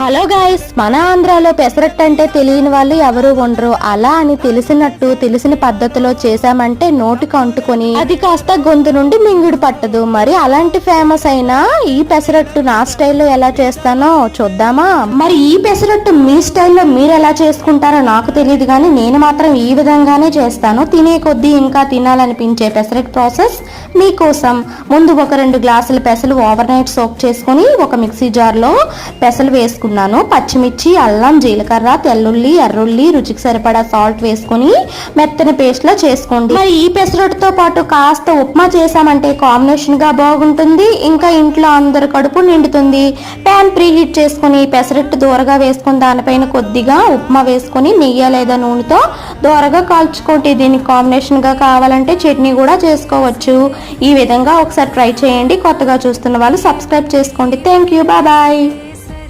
Hello guys మన ఆంధ్రాలో పెసరట్టు అంటే తెలియని వాళ్ళు ఎవరు ఉండరు. అలా అని తెలిసినట్టు తెలిసిన పద్ధతిలో చేశామంటే నోటికి అంటుకొని అది కాస్త గొంతు నుండి మింగుడు పట్టదు. మరి అలాంటి ఫేమస్ అయిన ఈ పెసరట్టు నా స్టైల్లో ఎలా చేస్తానో చూద్దామా? మరి ఈ పెసరట్టు మీ స్టైల్లో మీరు ఎలా చేసుకుంటారో నాకు తెలియదు కానీ నేను మాత్రం ఈ విధంగానే చేస్తాను. తినే కొద్దీ ఇంకా తినాలనిపించే పెసరట్టు ప్రాసెస్ మీకోసం. ముందు ఒక రెండు గ్లాసుల పెసలు ఓవర్ నైట్ సోక్ చేసుకుని ఒక మిక్సీ జార్లో పెసలు వేసుకున్నాను. పచ్చిమిర్చి అల్లం జీలకర్ర తెల్లుల్లి ఎర్రుల్లి రుచికి సరిపడా సాల్ట్ వేసుకొని మెత్తని పేస్ట్లో చేసుకోండి. మరి ఈ పెసరట్టుతో పాటు కాస్త ఉప్మా చేసామంటే కాంబినేషన్గా బాగుంటుంది. ఇంకా ఇంట్లో అందరు కడుపు నిండుతుంది. ప్యాన్ ప్రీ హీట్ చేసుకొని పెసరట్టు దూరగా వేసుకొని దానిపైన కొద్దిగా ఉప్మా వేసుకొని నెయ్యి లేదా నూనెతో దూరగా కాల్చుకోండి దీనికి కాంబినేషన్గా కావాలంటే చట్నీ కూడా చేసుకోవచ్చు. ఈ విధంగా ఒకసారి ట్రై చేయండి. కొత్తగా చూస్తున్న వాళ్ళు సబ్స్క్రైబ్ చేసుకోండి. Thank you bye